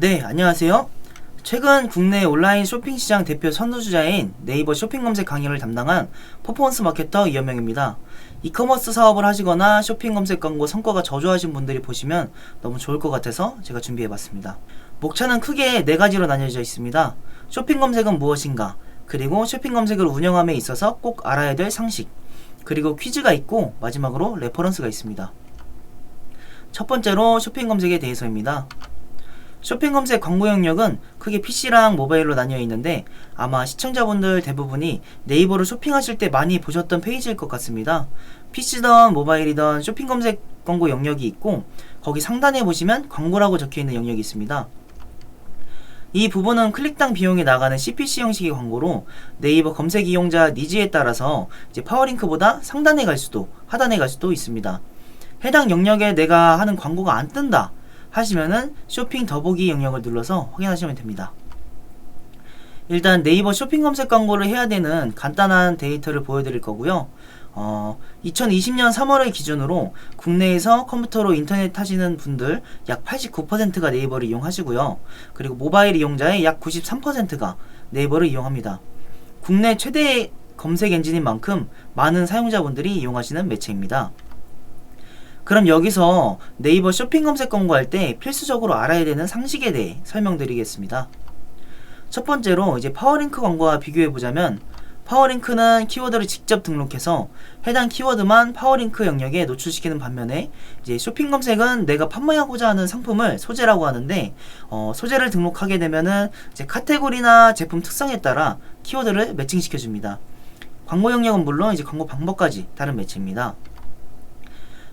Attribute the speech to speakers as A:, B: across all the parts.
A: 네, 안녕하세요. 최근 국내 온라인 쇼핑 시장 대표 선두주자인 네이버 쇼핑 검색 강의를 담당한 퍼포먼스 마케터 이현명입니다. 이커머스 사업을 하시거나 쇼핑 검색 광고 성과가 저조하신 분들이 보시면 너무 좋을 것 같아서 제가 준비해봤습니다. 목차는 크게 네 가지로 나뉘어져 있습니다. 쇼핑 검색은 무엇인가, 그리고 쇼핑 검색을 운영함에 있어서 꼭 알아야 될 상식, 그리고 퀴즈가 있고 마지막으로 레퍼런스가 있습니다. 첫 번째로 쇼핑 검색에 대해서입니다. 쇼핑 검색 광고 영역은 크게 PC랑 모바일로 나뉘어 있는데 아마 시청자분들 대부분이 네이버로 쇼핑하실 때 많이 보셨던 페이지일 것 같습니다. PC든 모바일이든 쇼핑 검색 광고 영역이 있고 거기 상단에 보시면 광고라고 적혀 있는 영역이 있습니다. 이 부분은 클릭당 비용이 나가는 CPC 형식의 광고로 네이버 검색 이용자 니즈에 따라서 이제 파워링크보다 상단에 갈 수도 하단에 갈 수도 있습니다. 해당 영역에 내가 하는 광고가 안 뜬다 하시면은 쇼핑 더보기 영역을 눌러서 확인하시면 됩니다. 일단 네이버 쇼핑 검색 광고를 해야 되는 간단한 데이터를 보여드릴 거고요. 어, 2020년 3월을 기준으로 국내에서 컴퓨터로 인터넷 하시는 분들 약 89%가 네이버를 이용하시고요. 그리고 모바일 이용자의 약 93%가 네이버를 이용합니다. 국내 최대 검색 엔진인 만큼 많은 사용자분들이 이용하시는 매체입니다. 그럼 여기서 네이버 쇼핑 검색 광고할 때 필수적으로 알아야 되는 상식에 대해 설명드리겠습니다. 첫 번째로 이제 파워링크 광고와 비교해 보자면 파워링크는 키워드를 직접 등록해서 해당 키워드만 파워링크 영역에 노출시키는 반면에 이제 쇼핑 검색은 내가 판매하고자 하는 상품을 소재라고 하는데 어, 소재를 등록하게 되면은 이제 카테고리나 제품 특성에 따라 키워드를 매칭시켜 줍니다. 광고 영역은 물론 이제 광고 방법까지 다른 매체입니다.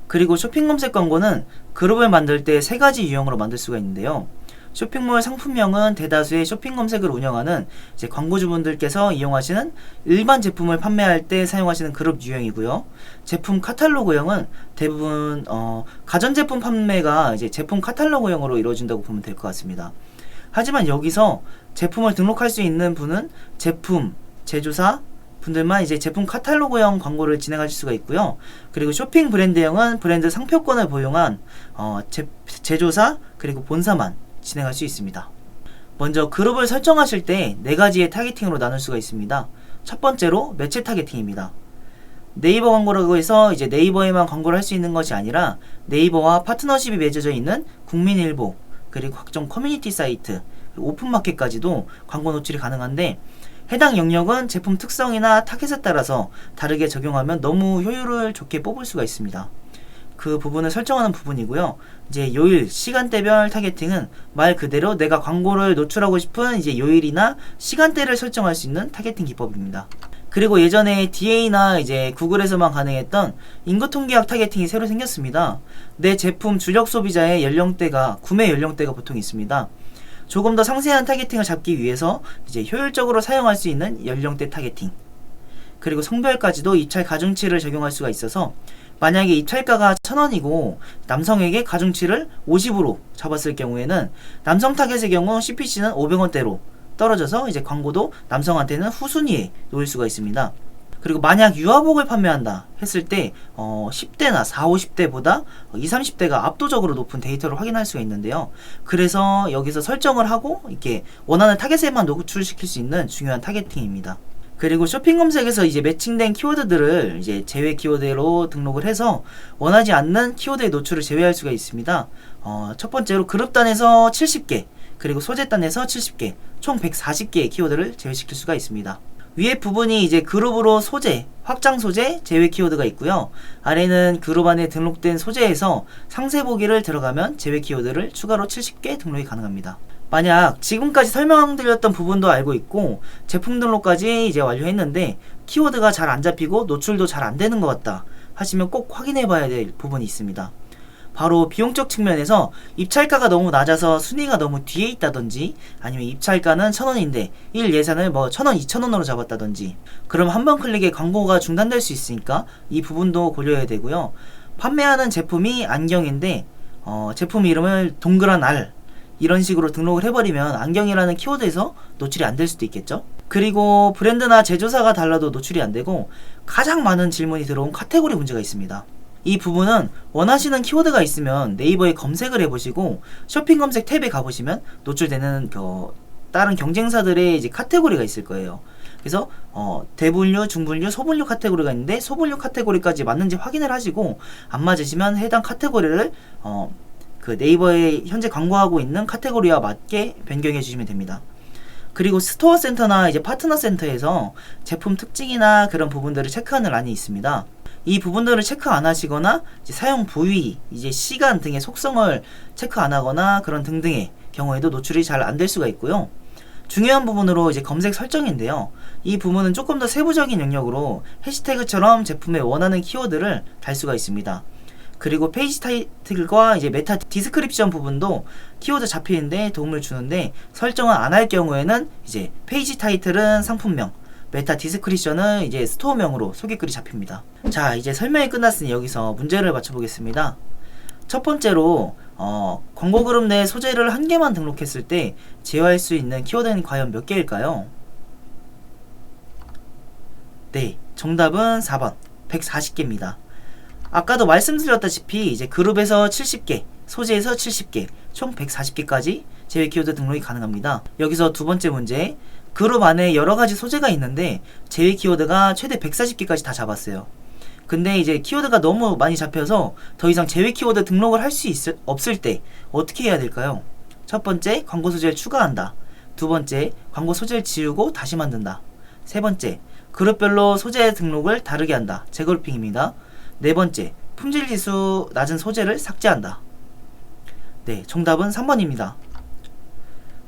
A: 그리고 쇼핑 검색 광고는 그룹을 만들 때 세 가지 유형으로 만들 수가 있는데요. 쇼핑몰 상품명은 대다수의 쇼핑 검색을 운영하는 광고주분들께서 이용하시는 일반 제품을 판매할 때 사용하시는 그룹 유형이고요. 제품 카탈로그형은 대부분 어, 가전제품 판매가 이제 제품 카탈로그형으로 이루어진다고 보면 될 것 같습니다. 하지만 여기서 제품을 등록할 수 있는 분은 제품, 제조사, 분들만 이제 제품 카탈로그형 광고를 진행하실 수가 있고요. 그리고 쇼핑 브랜드형은 브랜드 상표권을 보용한 어, 제, 제조사 그리고 본사만 진행할 수 있습니다. 먼저 그룹을 설정하실 때 네 가지의 타겟팅으로 나눌 수가 있습니다. 첫 번째로 매체 타겟팅입니다. 네이버 광고라고 해서 이제 네이버에만 광고를 할 수 있는 것이 아니라 네이버와 파트너십이 맺어져 있는 국민일보 그리고 각종 커뮤니티 사이트 오픈마켓까지도 광고 노출이 가능한데 해당 영역은 제품 특성이나 타겟에 따라서 다르게 적용하면 너무 효율을 좋게 뽑을 수가 있습니다. 그 부분을 설정하는 부분이고요. 이제 요일, 시간대별 타겟팅은 말 그대로 내가 광고를 노출하고 싶은 이제 요일이나 시간대를 설정할 수 있는 타겟팅 기법입니다. 그리고 예전에 DA나 이제 구글에서만 가능했던 인구 통계학 타겟팅이 새로 생겼습니다. 내 제품 주력 소비자의 연령대가 구매 연령대가 보통 있습니다. 조금 더 상세한 타겟팅을 잡기 위해서 이제 효율적으로 사용할 수 있는 연령대 타겟팅 그리고 성별까지도 입찰 가중치를 적용할 수가 있어서 만약에 입찰가가 1000원이고 남성에게 가중치를 50으로 잡았을 경우에는 남성 타겟의 경우 CPC는 500원대로 떨어져서 이제 광고도 남성한테는 후순위에 놓일 수가 있습니다. 그리고 만약 유아복을 판매한다 했을 때 어, 10대나 4, 50대보다 20, 30대가 압도적으로 높은 데이터를 확인할 수가 있는데요. 그래서 여기서 설정을 하고 이렇게 원하는 타겟에만 노출시킬 수 있는 중요한 타겟팅입니다. 그리고 쇼핑 검색에서 이제 매칭된 키워드들을 이제 제외 키워드로 등록을 해서 원하지 않는 키워드의 노출을 제외할 수가 있습니다. 어, 첫 번째로 그룹단에서 70개, 그리고 소재단에서 70개, 총 140개의 키워드를 제외시킬 수가 있습니다. 위에 부분이 이제 그룹으로 소재, 확장 소재, 제외 키워드가 있고요. 아래는 그룹 안에 등록된 소재에서 상세 보기를 들어가면 제외 키워드를 추가로 70개 등록이 가능합니다. 만약 지금까지 설명드렸던 부분도 알고 있고 제품 등록까지 이제 완료했는데 키워드가 잘 안 잡히고 노출도 잘 안 되는 것 같다 하시면 꼭 확인해 봐야 될 부분이 있습니다. 바로 비용적 측면에서 입찰가가 너무 낮아서 순위가 너무 뒤에 있다든지 아니면 입찰가는 천원인데 1 예산을 뭐 천원, 이천원으로 잡았다든지 그럼 한 번 클릭에 광고가 중단될 수 있으니까 이 부분도 고려해야 되고요. 판매하는 제품이 안경인데 어, 제품 이름을 동그란 알 이런 식으로 등록을 해버리면 안경이라는 키워드에서 노출이 안 될 수도 있겠죠. 그리고 브랜드나 제조사가 달라도 노출이 안 되고 가장 많은 질문이 들어온 카테고리 문제가 있습니다. 이 부분은 원하시는 키워드가 있으면 네이버에 검색을 해보시고 쇼핑 검색 탭에 가보시면 노출되는 그 다른 경쟁사들의 이제 카테고리가 있을 거예요. 그래서 어, 대분류, 중분류, 소분류 카테고리가 있는데 소분류 카테고리까지 맞는지 확인을 하시고 안 맞으시면 해당 카테고리를 어, 그 네이버에 현재 광고하고 있는 카테고리와 맞게 변경해 주시면 됩니다. 그리고 스토어 센터나 이제 파트너 센터에서 제품 특징이나 그런 부분들을 체크하는 란이 있습니다. 이 부분들을 체크 안 하시거나 사용 부위, 이제 시간 등의 속성을 체크 안 하거나 그런 등등의 경우에도 노출이 잘 안 될 수가 있고요. 중요한 부분으로 이제 검색 설정인데요. 이 부분은 조금 더 세부적인 영역으로 해시태그처럼 제품에 원하는 키워드를 달 수가 있습니다. 그리고 페이지 타이틀과 이제 메타 디스크립션 부분도 키워드 잡히는데 도움을 주는데 설정을 안 할 경우에는 이제 페이지 타이틀은 상품명, 메타 디스크립션은 이제 스토어명으로 소개글이 잡힙니다. 자, 이제 설명이 끝났으니 여기서 문제를 맞춰보겠습니다. 첫 번째로 어, 광고 그룹 내 소재를 한 개만 등록했을 때 제어할 수 있는 키워드는 과연 몇 개일까요? 네, 정답은 4번 140개입니다. 아까도 말씀드렸다시피 이제 그룹에서 70개, 소재에서 70개, 총 140개까지 제외 키워드 등록이 가능합니다. 여기서 두 번째 문제, 그룹 안에 여러 가지 소재가 있는데 제외 키워드가 최대 140개까지 다 잡았어요. 근데 이제 키워드가 너무 많이 잡혀서 더 이상 제외 키워드 등록을 할 수 없을 때 어떻게 해야 될까요? 첫 번째, 광고 소재를 추가한다. 두 번째, 광고 소재를 지우고 다시 만든다. 세 번째, 그룹별로 소재 등록을 다르게 한다. 재그룹핑입니다. 네 번째, 품질 지수 낮은 소재를 삭제한다. 네, 정답은 3번입니다.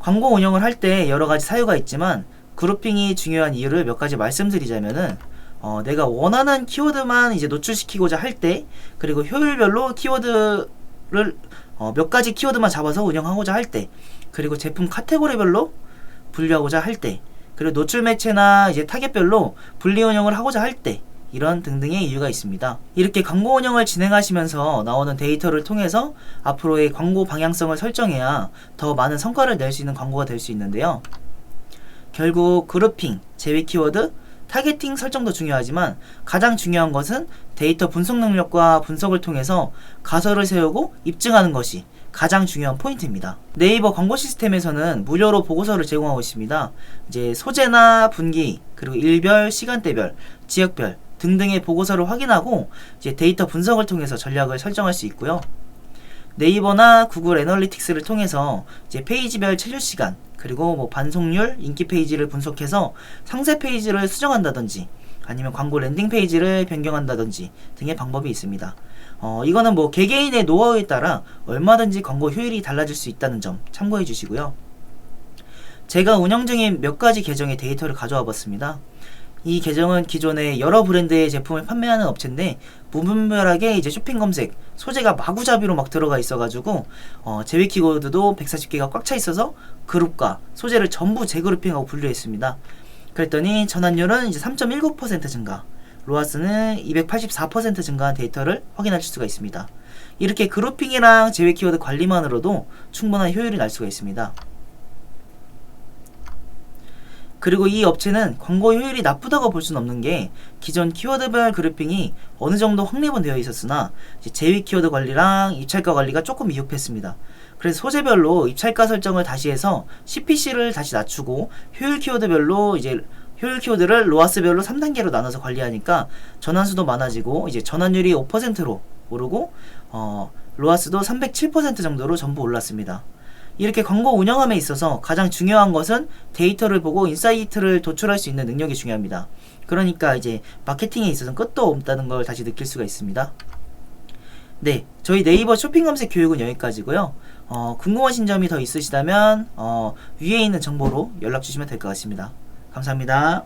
A: 광고 운영을 할 때 여러 가지 사유가 있지만 그룹핑이 중요한 이유를 몇 가지 말씀드리자면은 어, 내가 원하는 키워드만 이제 노출시키고자 할 때 그리고 효율별로 키워드를 어, 몇 가지 키워드만 잡아서 운영하고자 할 때 그리고 제품 카테고리별로 분류하고자 할 때 그리고 노출 매체나 이제 타겟별로 분리 운영을 하고자 할 때 이런 등등의 이유가 있습니다. 이렇게 광고 운영을 진행하시면서 나오는 데이터를 통해서 앞으로의 광고 방향성을 설정해야 더 많은 성과를 낼 수 있는 광고가 될 수 있는데요. 결국 그룹핑, 제외 키워드, 타겟팅 설정도 중요하지만 가장 중요한 것은 데이터 분석 능력과 분석을 통해서 가설을 세우고 입증하는 것이 가장 중요한 포인트입니다. 네이버 광고 시스템에서는 무료로 보고서를 제공하고 있습니다. 이제 소재나 분기, 그리고 일별, 시간대별, 지역별 등등의 보고서를 확인하고 이제 데이터 분석을 통해서 전략을 설정할 수 있고요. 네이버나 구글 애널리틱스를 통해서 이제 페이지별 체류 시간, 그리고 뭐 반송률, 인기 페이지를 분석해서 상세 페이지를 수정한다든지 아니면 광고 랜딩 페이지를 변경한다든지 등의 방법이 있습니다. 어, 이거는 뭐 개개인의 노하우에 따라 얼마든지 광고 효율이 달라질 수 있다는 점 참고해 주시고요. 제가 운영 중인 몇 가지 계정의 데이터를 가져와 봤습니다. 이 계정은 기존에 여러 브랜드의 제품을 판매하는 업체인데 무분별하게 이제 쇼핑 검색 소재가 마구잡이로 막 들어가 있어가지고 어, 제외 키워드도 140개가 꽉 차 있어서 그룹과 소재를 전부 재그룹핑하고 분류했습니다. 그랬더니 전환율은 이제 3.19% 증가, 로아스는 284% 증가한 데이터를 확인하실 수가 있습니다. 이렇게 그룹핑이랑 제외 키워드 관리만으로도 충분한 효율이 날 수가 있습니다. 그리고 이 업체는 광고 효율이 나쁘다고 볼 수는 없는 게 기존 키워드별 그룹핑이 어느 정도 확립은 되어 있었으나 제위 키워드 관리랑 입찰가 관리가 조금 미흡했습니다. 그래서 소재별로 입찰가 설정을 다시 해서 CPC를 다시 낮추고 효율 키워드별로 이제 효율 키워드를 로아스별로 3단계로 나눠서 관리하니까 전환수도 많아지고 이제 전환율이 5%로 오르고 어 로아스도 307% 정도로 전부 올랐습니다. 이렇게 광고 운영함에 있어서 가장 중요한 것은 데이터를 보고 인사이트를 도출할 수 있는 능력이 중요합니다. 그러니까 이제 마케팅에 있어서는 끝도 없다는 걸 다시 느낄 수가 있습니다. 네, 저희 네이버 쇼핑 검색 교육은 여기까지고요. 어, 궁금하신 점이 더 있으시다면 어, 위에 있는 정보로 연락 주시면 될 것 같습니다. 감사합니다.